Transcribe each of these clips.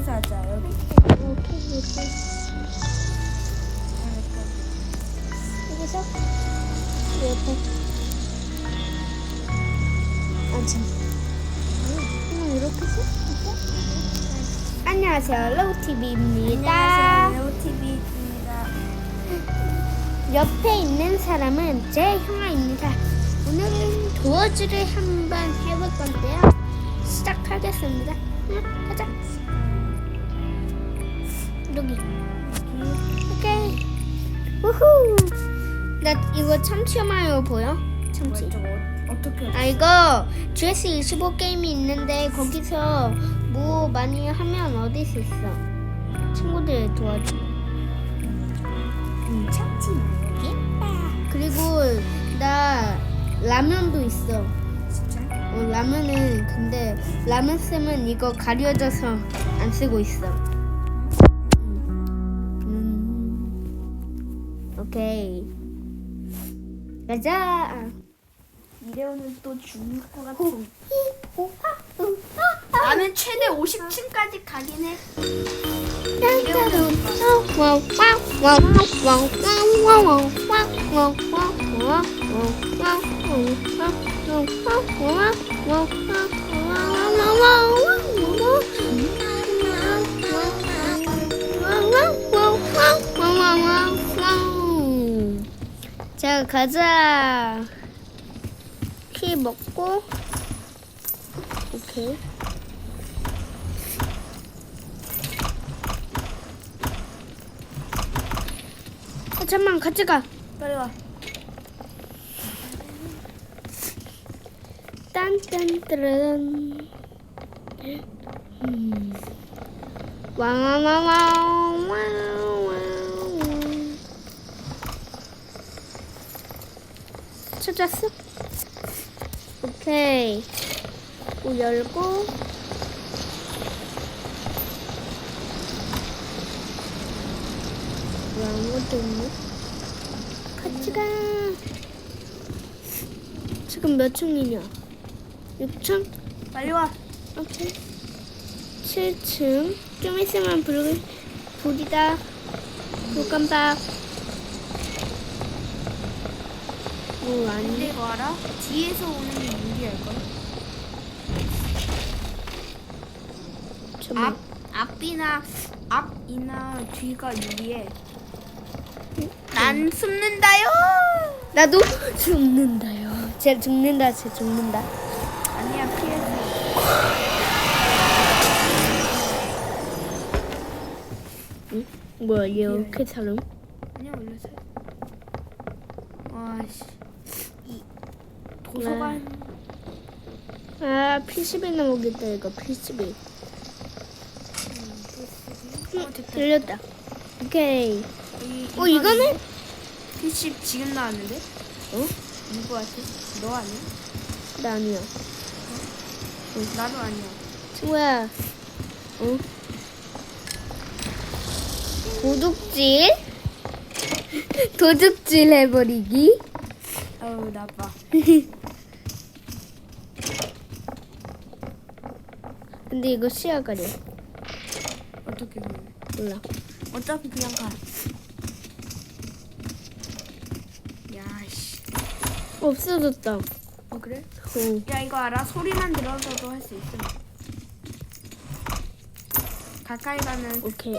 여기서 하자 여기 오케이 이렇게 여기서 옆에 앉아. 음, 이렇게 해서 이렇게. 안녕하세요, 로우TV입니다. 안녕하세요 레오TV입니다 옆에 있는 사람은 제 형아입니다. 오늘은 도어즈를 한번 해볼 건데요. 시작하겠습니다. 응, 가자. 여기. 오케이. 우후. 나 이거 참치마요 보여? 참치. 뭐 저거 어떻게 아 이거 GS25 게임이 있는데 거기서 뭐 많이 하면 얻을 수 있어. 친구들 도와줘. 음, 참치 예뻐 그리고 나 라면도 있어. 진짜? 어, 라면은 근데 라면 쓰면 이거 가려져서 안 쓰고 있어. 오케이. 가자. 이래오는 또 죽을 것 같아 나는 최대 50층까지 가긴 해 자 가자. 키 먹고. 오케이. 아, 잠만 같이 가. 빨리 와. 딴딴따란 음. 와와와와 찾았어? 오케이 오 열고 왜 아무것도 없네 같이 가 지금 몇 층이냐 6층? 빨리 와 오케이. 7층. 좀 있으면 불, 불이다. 불 깜빡. 뭐, 근데 아니. 이거 알아? 뒤에서 오는 게? 잠깐만. 앞, 앞이나 앞이나 뒤가 유리해 난 숨는다요 나도 죽는다요. 쟤 죽는다, 쟤 죽는다. 아니야 피해줘 뭐야, 얘 이렇게 사람? 아니야 원래 살 와씨 이 도서관 아, P11 나오겠다, 이거, P11. 어 됐다 들렸다. 오케이. 이, 어, 이거는? PC 지금 나왔는데? 어? 누구한테? 너 아니야? 나 아니야. 나도 아니야 친구야. 어? 도둑질? 도둑질 해버리기? 아우 나빠 근데 이거 시야 가려. 어떻게 보면 몰라. 어차피 그냥 가 야씨 없어졌다. 어 그래? 어. 야 이거 알아? 소리만 들어서도 할 수 있어 가까이 가면 오케이.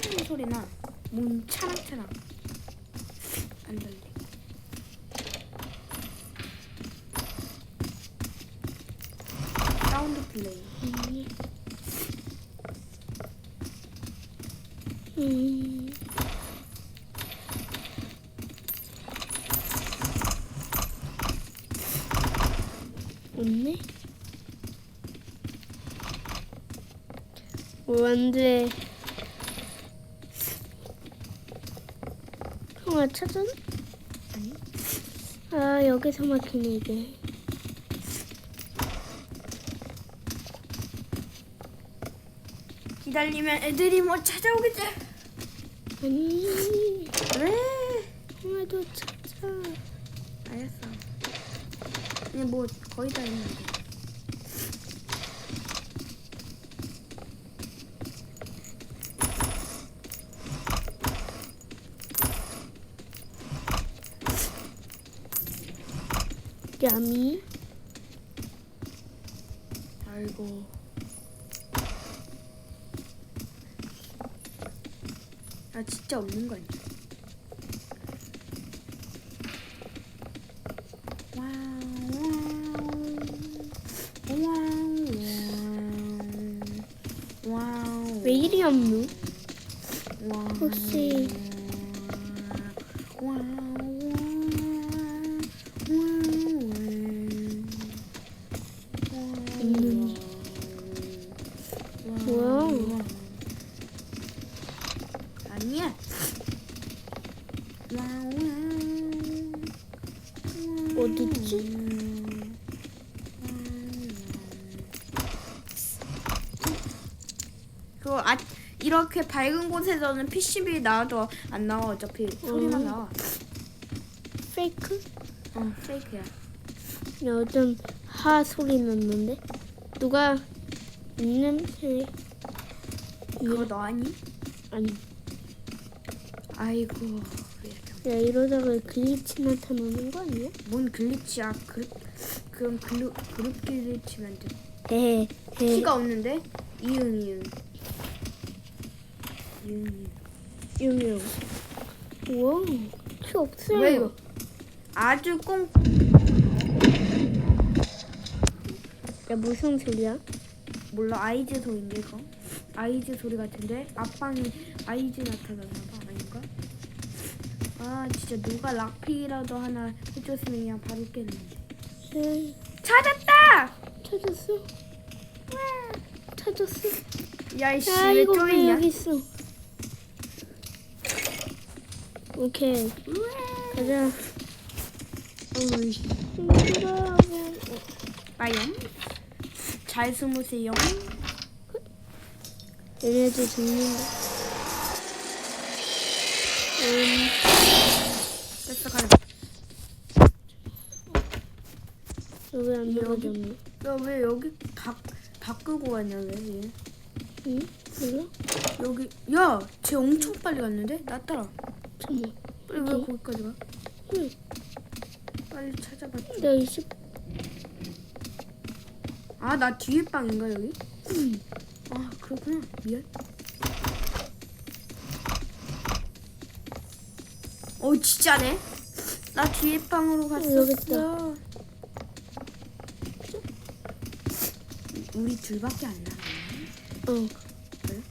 ting 소리 나 문 차랑차랑 안 들리 사운드 플레이 음. 없네? 어, 안 돼. 형아 찾았? 아니 아, 여기서 막히네, 이게. 기다리면 애들이 뭐 찾아오겠지 아니, 왜? 형아도 찾아. 알았어 근데 뭐 거의 다 했는데. 야미. 아이고. 진짜 없는 거 아니야? 와우, 와우, 와우, 왜 이리 없노? 혹시- 와우, 와우, 있는. 와우. 아니야. 어딨지? 그거 아 이렇게 밝은 곳에서는 PCB 나와도 안 나와 어차피 소리만 음. 나와. 페이크? 어 페이크야. 나 어떤 하 소리 났는데? 누가 있는 새 그거 너 아니? 아니. 아이고 야 이러다가 글리치 나타나는 거 아니야? 뭔 글리치야? 그 그럼 글루 그룹 글리치면 돼. 헤. 키가 없는데 이응 이응 이응. 유명. 우와. 키 없어요. 왜 이거? 아주 꽁 야 무슨 소리야? 몰라 아이즈 소리인데 이거 아이즈 소리 같은데 앞방에 아이즈 나타나나 봐 아 진짜 누가 락피라도 하나 해줬으면 그냥 바로 깼는데 에이, 찾았다! 찾았어? 찾았어? 야이씨 야 왜 이거 왜 쪼있냐? 여기 있어? 오케이 가자. 어이 힘들어. 빠염 잘 숨으세요 얘네들 죽는다. 음, 뺐어 가자 여기 안 들어가졌네. 야왜 여기 다, 다 끄고 갔냐 왜 얘? 응? 몰라? 여기 야쟤 엄청 빨리 갔는데? 나 따라 잠깐만. 빨리 왜? 거기까지 가? 응. 빨리 찾아봤지 나 20. 아나 뒤에 방인가 여기? 응. 아 그렇구나 미안 어 진짜네 나 뒤에 방으로 여기 갔었어 우리 둘밖에 안 남았네 어. 그래?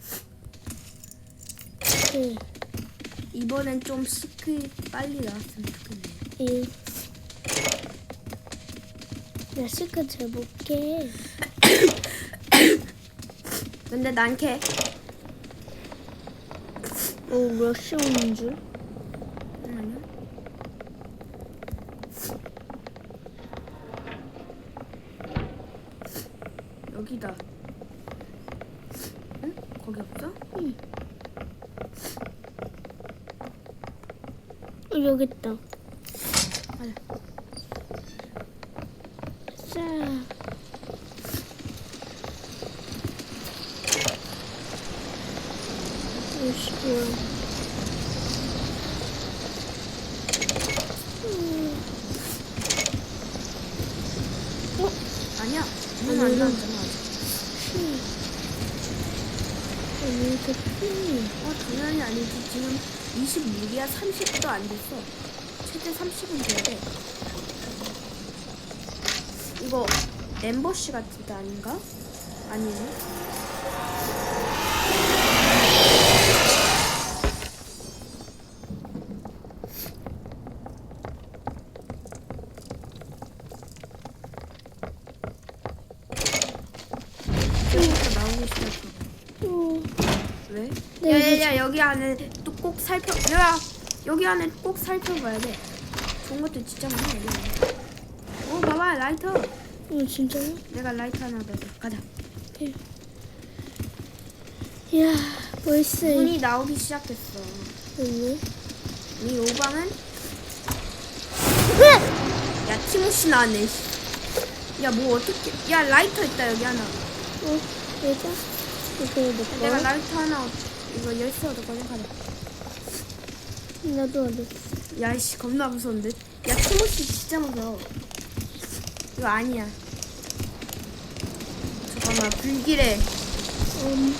네. 이번엔 좀 시크 빨리 나왔으면 좋겠네 1. 나 시크 재볼게. 근데 난캐 오, 러쉬 오는 줄. 잠깐만요 여기다 응? 거기 없어? 어, 여기 있다. 가자 자. 오씨, 뭐야. 음. 아니야 아니, 이건- 닫았잖아 피. 이거 피. 어 당연히 아니지 지금 26이야 30도 안 됐어 최대 30은 돼야 돼 이거 엠버시 같은 데 아닌가? 아니네 여기 안에 또 꼭 살펴 야 여기 안에 꼭 살펴봐야 돼 좋은 것도 진짜 많아 여기 안에 오 봐봐 라이터 어, 진짜요? 내가 라이터 하나 넣어 가자 이야, 벌써 문이 나오기 시작했어 있네. 이 오방은 야채 티모시 나네. 야 뭐 어떻게? 야 라이터 있다 여기 하나. 어, 여자? 이거 내 내가 거? 라이터 하나 얻- 이거 열쇠 얻었거든 가자. 나도 어디? 야이씨 겁나 무서운데. 야 티모시 진짜 무서워. 이거 아니야. 잠깐만 불길해. 음,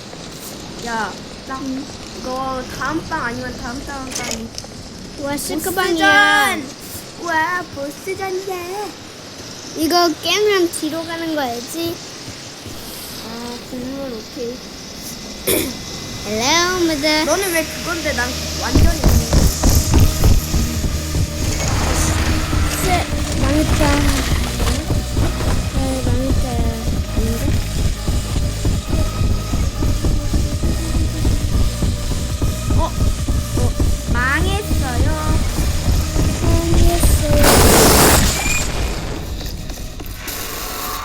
야, 나 이거 다음 방 아니면 다음 다음 방이 와, 시크방이야. 보스전! 와 보스전이야. 이거 깨면 뒤로 가는 거 알지? 아 국물 오케이. Hello, mother. 너는 왜 그건데 난 완전히 없는 망했다. 아, 망했다. 아닌데? 어? 어? 망했어요. 망했어요.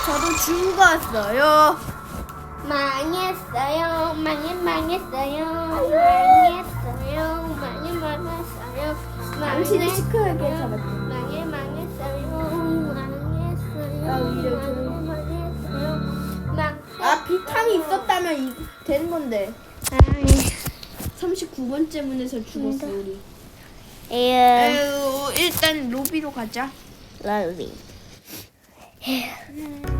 저도 죽었어요. 망했어요. 망해, 망했어요. 망했어요. 망해, 망했어요. 당신을 시크하게. 망해, 망했어요. 망했어요. 위로 좀. 망했어요. 망. 아 비탄이 있었다면 이, 되는 건데. 아, 39번째 문에서 죽었어 우리. 에휴. 에휴 일단 로비로 가자. 럴리. 자.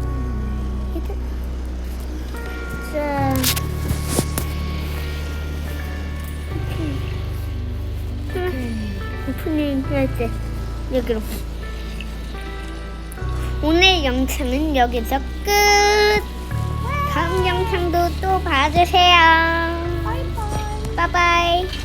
할때 여기로. 오늘 영상은 여기서 끝. 다음 영상도 또 봐주세요. 바이바이.